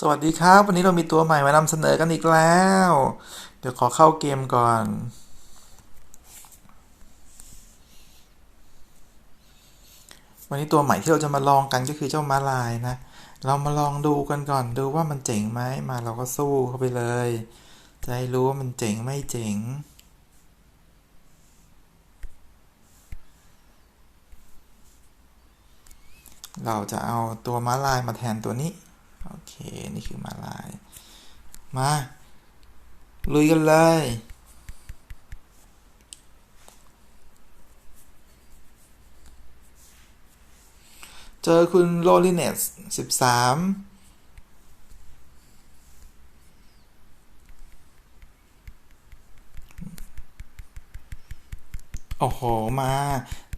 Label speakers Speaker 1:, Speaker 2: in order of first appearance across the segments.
Speaker 1: สวัสดีครับ วันนี้เรามีตัวใหม่มานำเสนอกันอีกแล้ว เดี๋ยวขอเข้าเกมก่อน วันนี้ตัวใหม่ที่เราจะมาลองกันก็คือเจ้ามาลายนะ เรามาลองดูกันก่อนดูว่ามันเจ๋งไหมมาเราก็สู้เข้าไปเลยจะได้รู้ว่ามันเจ๋งไม่เจ๋งเราจะเอาตัวม้าลายมาแทนตัวนี้ เค นี่คือมาลาย มา ลุยกันเลย เจอคุณโรลิเนสสิบสามโอ้โห มา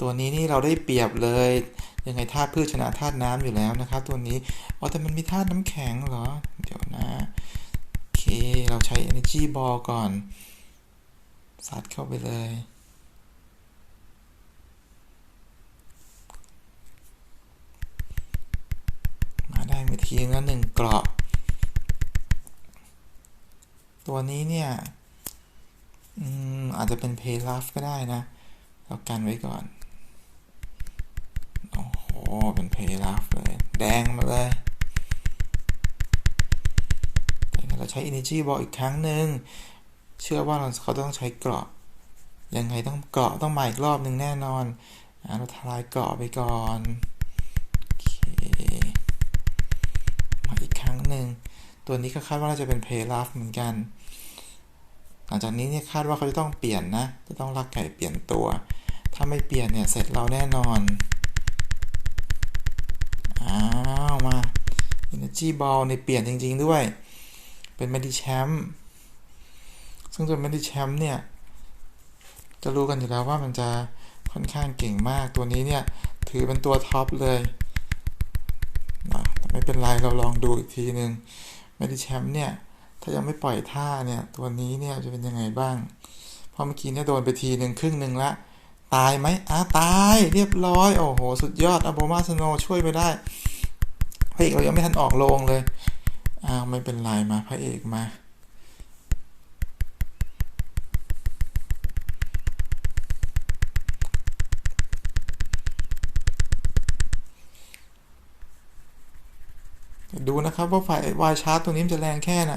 Speaker 1: ตัวนี้นี่เราได้เปรียบเลย ยังไงธาตุพืชชนะธาตุน้ำอยู่แล้วนะครับ ตัวนี้อ๋อแต่มันมีธาตุน้ำแข็งเหรอ เดี๋ยวนะโอเคเราใช้ energy ball ก่อนซัดเข้าไปเลยมาได้มาทีละหนึ่งกราะตัวนี้เนี่ยอืมอาจจะเป็นเพล l ัฟก็ได้นะ เรากันไว้ก่อน เป็นเพล l ัฟเลยแดงมาเลยแต่เราใช้ energy ball อีกครั้งหนึ่งเชื่อว่าเราเขาต้องใช้เกราะ ยังไงต้องเกราะต้องมาอีกรอบหนึ่งแน่นอนอเราทลายเกราะไปก่อนโอเคมาอีกครั้งหนึ่งตัวนี้ก็คาดว่าน่าจะเป็นเพล l ัฟเหมือนกัน หลังจากนี้เนี่ยคาดว่าเขาจะต้องเปลี่ยนนะ จะต้องลักไก่เปลี่ยนตัว ถ้าไม่เปลี่ยนเนี่ยเสร็จเราแน่นอน อ้าวมา Energy Ball ในเปลี่ยนจริง ๆ ด้วย เป็น m e d i c h a m p ซึ่งตัว m e d i c h a m p เนี่ย จะรู้กันอยู่แล้วว่ามันจะค่อนข้างเก่งมากตัวนี้เนี่ย ถือเป็นตัวท็อปเลยไม่เป็นไรเราลองดูอีกทีหนึ่ง m e d i c h a m p เนี่ย ถ้ายังไม่ปล่อยท่าเนี่ย ตัวนี้เนี่ยจะเป็นยังไงบ้าง เพราะเมื่อกี้เนี่ยโดนไปทีหนึ่งครึ่งหนึ่งละ ตายไหมอ้าตายเรียบร้อย โอ้โห สุดยอดอโบมาสโนช่วยไปได้ พระเอกเรายังไม่ทันออกโรงเลยอ้าวไม่เป็นไรมาพระเอกมาดูนะครับว่าฝ่ายวายชาร์ตตัวนี้มันจะแรงแค่ไหน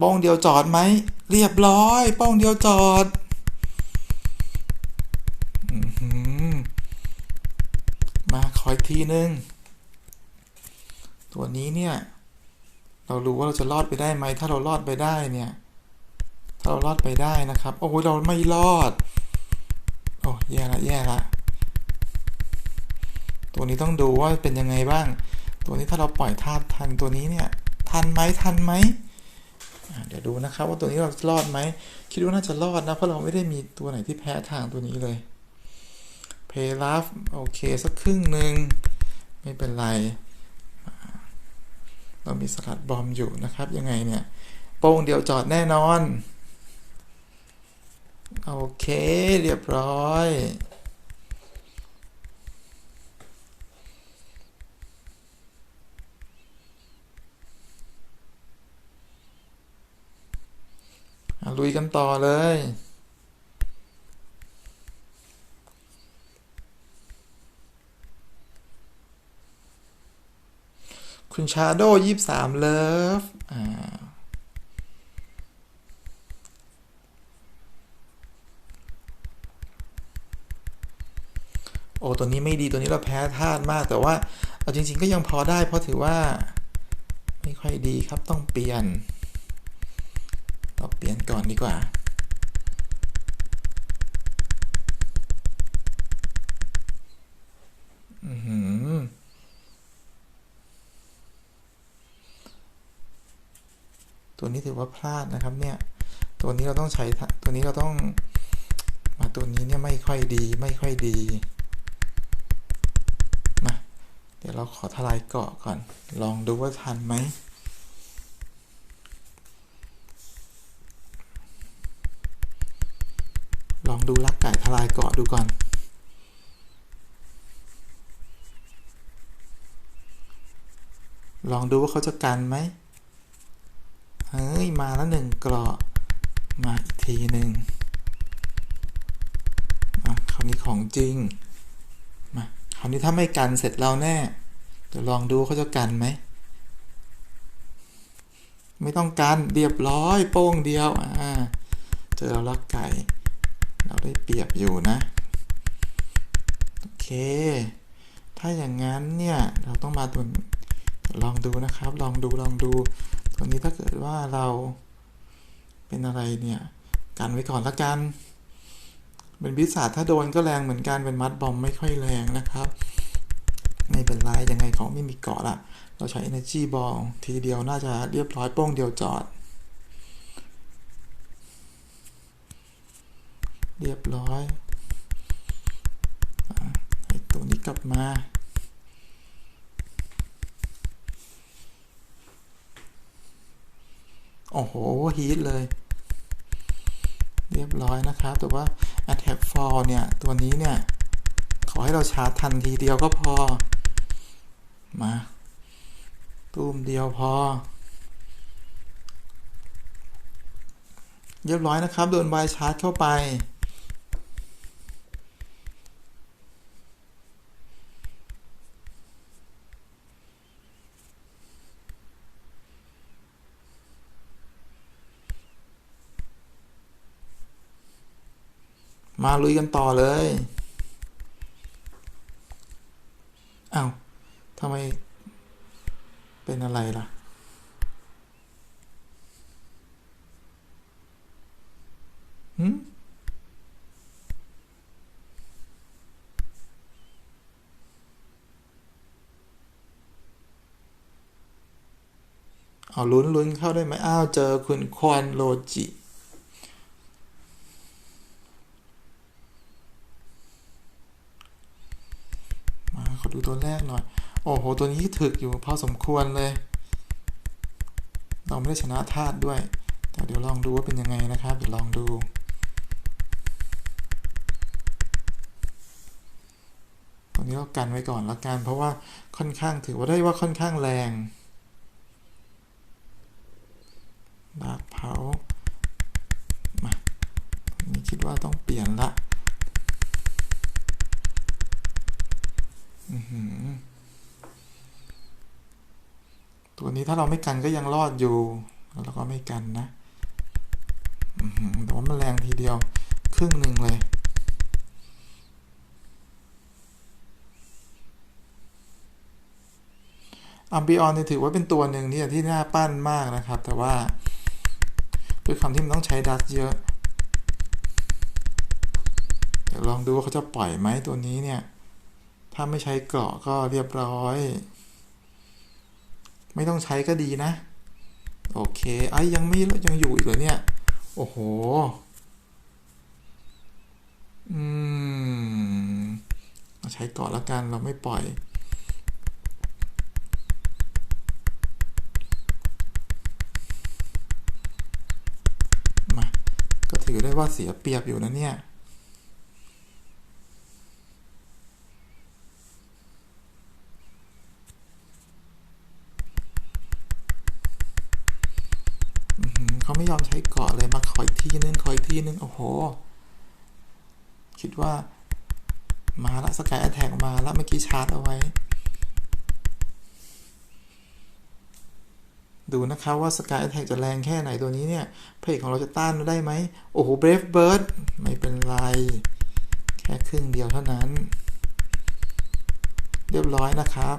Speaker 1: ป้องเดียวจอดไหม เรียบร้อย ป้องเดียวจอดอหือมาขออีก ทีนึง ตัวนี้เนี่ย เรารู้ว่าเราจะรอดไปได้ไหม ถ้าเรารอดไปได้เนี่ย ถ้าเรารอดไปได้นะครับ โอ้โหเราไม่รอด โอ้แย่ละแย่ละ ตัวนี้ต้องดูว่าเป็นยังไงบ้าง ตัวนี้ถ้าเราปล่อยธาตุทันตัวนี้เนี่ย ทันไหมทันไหมเดี๋ยวดูนะครับว่าตัวนี้เรารอดไหม คิดว่าน่าจะรอดนะ เพราะเราไม่ได้มีตัวไหนที่แพ้ทางตัวนี้เลย เพลาฟโอเค สักครึ่งหนึ่งไม่เป็นไร เรามีสลัดบอมอยู่นะครับ ยังไงเนี่ย โป้งเดียวจอดแน่นอน โอเค เรียบร้อยลุยกันต่อเลย คุณชาโดยี่สามเลิฟอ่าโอ้ตัวนี้ไม่ดีตัวนี้เราแพ้ธาตุมากแต่ว่า เอาจริง ๆ ก็ยังพอได้ เพราะถือว่า ไม่ค่อยดีครับต้องเปลี่ยน เราเปลี่ยนก่อนดีกว่า อือหือ ตั ว่าพลาดนะครับเนี่ยตัวนี้เราต้องใช้ตัวนี้เราต้องมาตัวนี้เนี่ยไม่ค่อยดีไม่ค่อยดีมาเดี๋ยวเราขอทลายเกาะก่อน ลองดูว่าทันไหมลองดูลักไก่ทลายเกาะดูก่อนลองดูว่าเขาจะกันไหม เฮ้ย มาแล้วหนึ่งเกราะ มาอีกทีหนึ่งมาคราวนี้ของจริง มาคราวนี้ถ้าไม่กันเสร็จเราแน่จะลองดูเขาจะกันไหม ไม่ต้องกันเรียบร้อยโป้งเดียว อ่า เจอเราลักไก่ เราได้เปรียบอยู่นะ โอเค ถ้าอย่างนั้นเนี่ย เราต้องมาตัวลองดูนะครับ ลองดูลองดู ตัวนี้ถ้าเกิดว่าเราเป็นอะไรเนี่ยกันไว้ก่อนละกัน เป็นวิสาถ้าโดนก็แรงเหมือนกันเป็นมัดบอมไม่ค่อยแรงนะครับ ไม่เป็นไรยังไงเขาไม่มีเกาะละเราใช้ energy ball ทีเดียวน่าจะเรียบร้อยโป้งเดียวจอด เรียบร้อยไอตัวนี้กลับมา โอ้โหฮีทเลย เรียบร้อยนะครับแต่ว่า attack fall เนี่ย ตัวนี้เนี่ย ขอให้เราชาร์จทันทีเดียวก็พอ มาตูมเดียวพอ เรียบร้อยนะครับ โดนบายชาร์จเข้าไป มาลุยกันต่อเลยอ้าวทำไม เป็นอะไรล่ะ หืมเอาลุ้นลุ้นเข้าได้ไหมอ้าว เจอคุณควอนโลจิ มาขอดู ตัวแรกหน่อย โอ้โห ตัวนี้ถึกอยู่พอสมควรเลย เราไม่ได้ชนะธาตุด้วย แต่เดี๋ยวลองดูว่าเป็นยังไงนะครับ เดี๋ยวลองดูตรงนี้เรากันไว้ก่อนละกัน เพราะว่าค่อนข้างถือว่าได้ว่าค่อนข้างแรงดาร์กเผามานี่คิดว่าต้องเปลี่ยนละ อื้อหือ ตัวนี้ถ้าเราไม่กันก็ยังรอดอยู่ แล้วเราก็ไม่กันนะแต่ว่ามันแรงทีเดียว ครึ่งหนึ่งเลย อัมบิออนเนี่ยถือว่าเป็นตัวหนึ่งที่ที่น่าปั้นมากนะครับ แต่ว่าด้วยคำที่มันต้องใช้ดัตเยอะ เดี๋ยวลองดูว่าเขาจะปล่อยไหมตัวนี้เนี่ย ถ้าไม่ใช้เกราะก็เรียบร้อย ไม่ต้องใช้ก็ดีนะ โอเคไอ้ยังไม่ยังอยู่อีกเหรอเนี่ย โอ้โห อืมใช้เกาะแล้วกันเราไม่ปล่อยมาก็ถือได้ว่าเสียเปรียบอยู่นะเนี่ย เขาไม่ยอมใช้ เกาะเลยมาขออีกที่นึงขออีกที่นึงโอ้โห คิดว่า มาละสกายแอทแทกมาแล้วเมื่อกี้ชาร์จเอาไว้ ดูนะครับว่าสกายแอทแทกจะแรงแค่ไหนตัวนี้เนี่ยเพจของเราจะต้านได้ไหมโอ้โหเบรฟเบิร์ดไม่เป็นไร แค่ครึ่งเดียวเท่านั้น เรียบร้อยนะครับ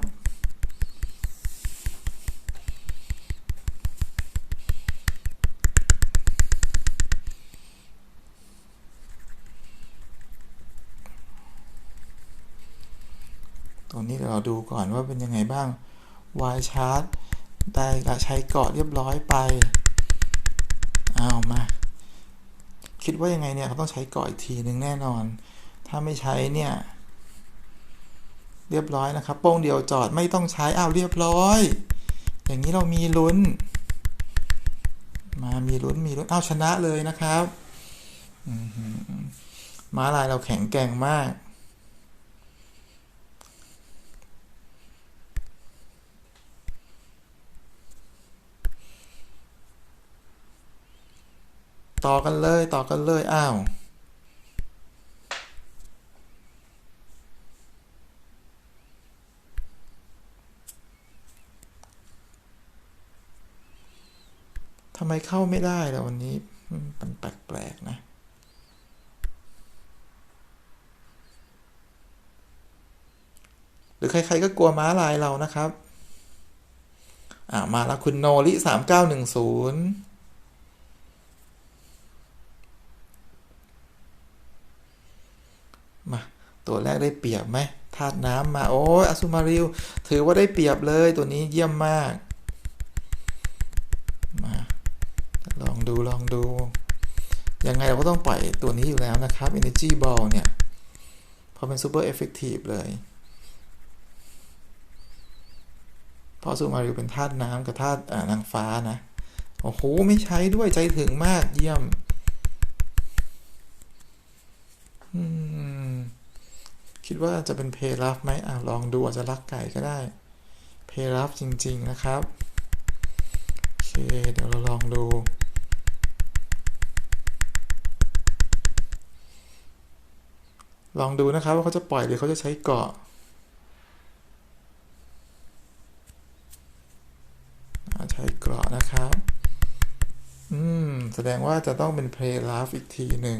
Speaker 1: ตัวนี้เดี๋ยวเราดูก่อนว่าเป็นยังไงบ้าง Y chart ได้ก็ใช้เกาะเรียบร้อยไป เอามา คิดว่ายังไงเนี่ยเขาต้องใช้เกาะอีกทีหนึ่งแน่นอน ถ้าไม่ใช้เนี่ย เรียบร้อยนะครับ โป้งเดียวจอดไม่ต้องใช้อ้าวเรียบร้อย อย่างนี้เรามีลุ้น มามีลุ้นมีลุ้นอ้าวชนะเลยนะครับ ม้าลายเราแข็งแกร่งมาก ต่อกันเลยต่อกันเลย อ้าว ทำไมเข้าไม่ได้ล่ะวันนี้ มันแปลกๆนะหรือใครๆก็กลัวม้าลายเรานะครับ อ่ามาแล้วคุณโนริสามเก้าหนึ่งศูนย์มา ตัวแรกได้เปรียบไหมธาตุน้ำมาโอ้ยอสุมาริว ถือว่าได้เปรียบเลยตัวนี้เยี่ยมมาก มาลองดูลองดู ยังไงเราก็ต้องปล่อยตัวนี้อยู่แล้วนะครับ Energy Ball เนี่ยเพราะเป็น Super Effective เลยเพราะซูมาริวเป็นธาตุน้ำกับธาตุนางฟ้านะ โอ้โห ไม่ใช้ด้วยใจถึงมากเยี่ยม คิดว่าจะเป็นเพลัฟไหมอ่าลองดูอาจจะรักไก่ก็ได้ เพลัฟจริง ๆ นะครับ โอเค เดี๋ยวเราลองดู ลองดูนะครับว่าเขาจะปล่อยหรือเขาจะใช้เกาะใช้เกราะนะครับ อืม แสดงว่าจะต้องเป็นเพลย์ลาฟอีกทีหนึ่ง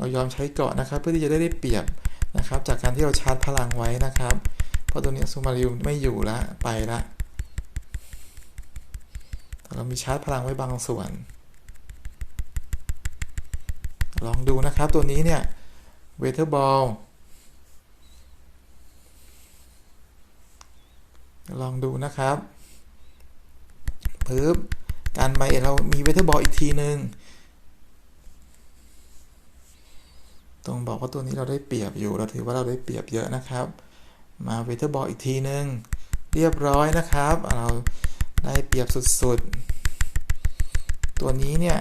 Speaker 1: เรายอมใช้เกาะนะครับ เพื่อที่จะได้ได้เปรียบนะครับ จากการที่เราชาร์จพลังไว้นะครับ เพราะตัวนี้ซูมาริวไม่อยู่ละไปละเรามีชาร์จพลังไว้บางส่วน ลองดูนะครับตัวนี้เนี่ยเวเทอร์บอลลองดูนะครับปึ๊บการไปเรามีเวทเทอร์บอลอีกทีหนึ่ง ต้องบอกว่าตัวนี้เราได้เปรียบอยู่ เราถือว่าเราได้เปรียบเยอะนะครับ มาเวทเทอร์บอลอีกทีหนึ่งเรียบร้อยนะครับ เราได้เปรียบสุดๆ ตัวนี้เนี่ย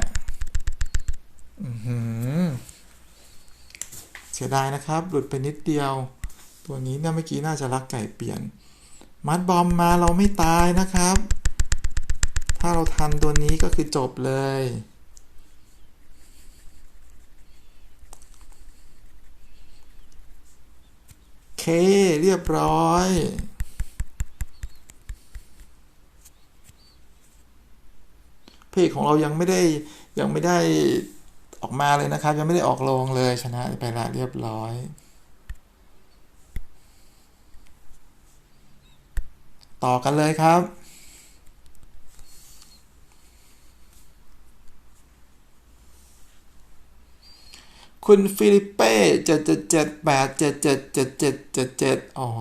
Speaker 1: เสียดายนะครับ หลุดไปนิดเดียว ตัวนี้เนี่ยเมื่อกี้น่าจะรักไก่เปลี่ยน มัดบอมมาเราไม่ตายนะครับ ถ้าเราทันตัวนี้ก็คือจบเลย เคเรียบร้อย เพจของเรายังไม่ได้ยังไม่ได้ออกมาเลยนะครับ ยังไม่ได้ออกลงเลยชนะไปละเรียบร้อยต่อกันเลยครับ คุณฟิลิปเป้เจ็ดเจ็ดเจ็ดแปดเจ็ดเจ็ดเจ็ดเจ็ดเจ็ดเจ็ดอ้โห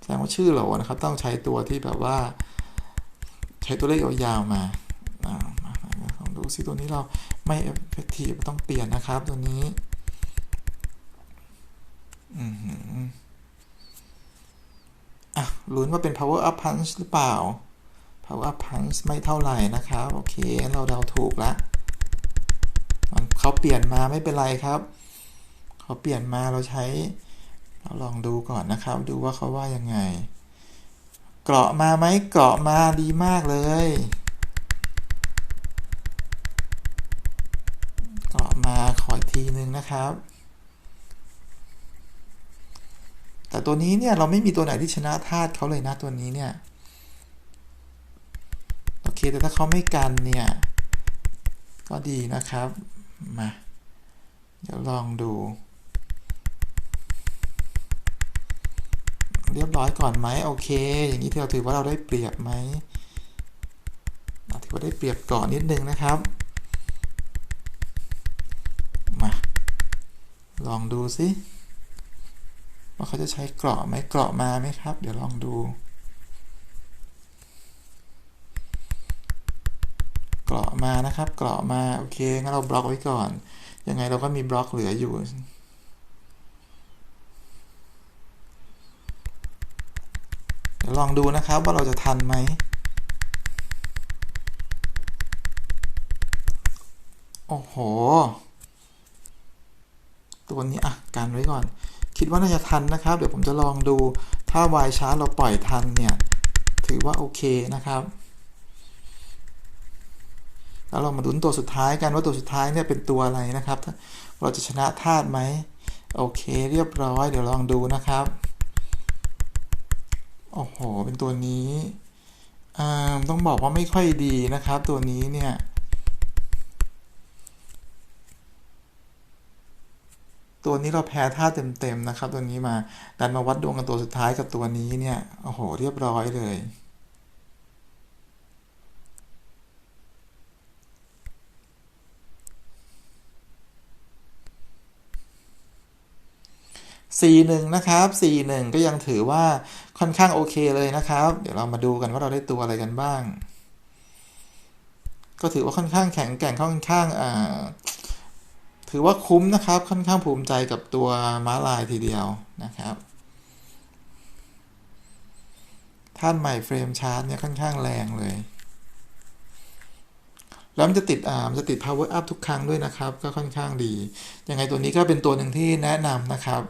Speaker 1: แสดงว่าชื่อเรานะครับ ต้องใช้ตัวที่แบบว่า ใช้ตัวเลขยาวๆมาลองดูซิตัวนี้เราไม่เอฟเฟกตีฟต้องเปลี่ยนนะครับตัวนี้อืมอะลุ้นว่าเป็น power up punch หรือเปล่า power up punch ไม่เท่าไหร่นะครับ โอเค เราเดาถูกแล้ว เขาเปลี่ยนมาไม่เป็นไรครับ เขาเปลี่ยนมาเราใช้ เราลองดูก่อนนะครับ ดูว่าเขาว่ายังไง เกราะมาไหมเกราะมาดีมากเลยเกราะมาขออีกทีนึงนะครับ แต่ตัวนี้เนี่ยเราไม่มีตัวไหนที่ชนะธาตุเขาเลยนะตัวนี้เนี่ยโอเคแต่ถ้าเขาไม่กันเนี่ย ก็ดีนะครับ มา เดี๋ยวลองดู เรียบร้อยก่อนไหมโอเค อย่างนี้เราถือว่าเราได้เปรียบไหมถือว่าได้เปรียบก่อนนิดนึงนะครับ มา ลองดูสิว่าเขาจะใช้เกราะไหมเกราะมาไหมครับ เดี๋ยวลองดู เกราะมานะครับ เกราะมา โอเคงั้นเราบล็อกไว้ก่อน ยังไงเราก็มีบล็อกเหลืออยู่ เดี๋ยวลองดูนะครับว่าเราจะทันไหมโอ้โห ตัวนี้อะกันไว้ก่อน คิดว่าน่าจะทันนะครับ เดี๋ยวผมจะลองดู ถ้าวายช้าเราปล่อยทันเนี่ย ถือว่าโอเคนะครับ แล้วเรามาดุนตัวสุดท้ายกันว่าตัวสุดท้ายเนี่ยเป็นตัวอะไรนะครับ เราจะชนะธาตุไหมโอเคเรียบร้อยเดี๋ยวลองดูนะครับ โอ้โห เป็นตัวนี้ต้องบอกว่าไม่ค่อยดีนะครับ ตัวนี้เนี่ยตัวนี้เราแพ้ท่าเต็มๆนะครับ ตัวนี้มาดันมาวัดดวงกันตัวสุดท้ายกับตัวนี้เนี่ยโอ้โหเรียบร้อยเลย 41 นะครับ 41 ก็ยังถือว่าค่อนข้างโอเคเลยนะครับ เดี๋ยวเรามาดูกันว่าเราได้ตัวอะไรกันบ้าง ก็ถือว่าค่อนข้างแข็งแกร่งค่อนข้างอ่าถือว่าคุ้มนะครับ ค่อนข้างภูมิใจกับตัวม้าลายทีเดียวนะครับท่านใหม่เฟรมชาร์ตเนี่ยค่อนข้างแรงเลย แล้วมันจะติดอ่ามันจะติด power up ทุกครั้งด้วยนะครับ ก็ค่อนข้างดี ยังไงตัวนี้ก็เป็นตัวหนึ่งที่แนะนำนะครับ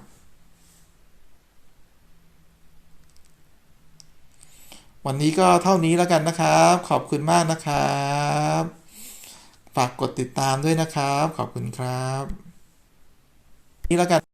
Speaker 1: วันนี้ก็เท่านี้แล้วกันนะครับ ขอบคุณมากนะครับ ฝากกดติดตามด้วยนะครับ ขอบคุณครับ นี่แล้วกัน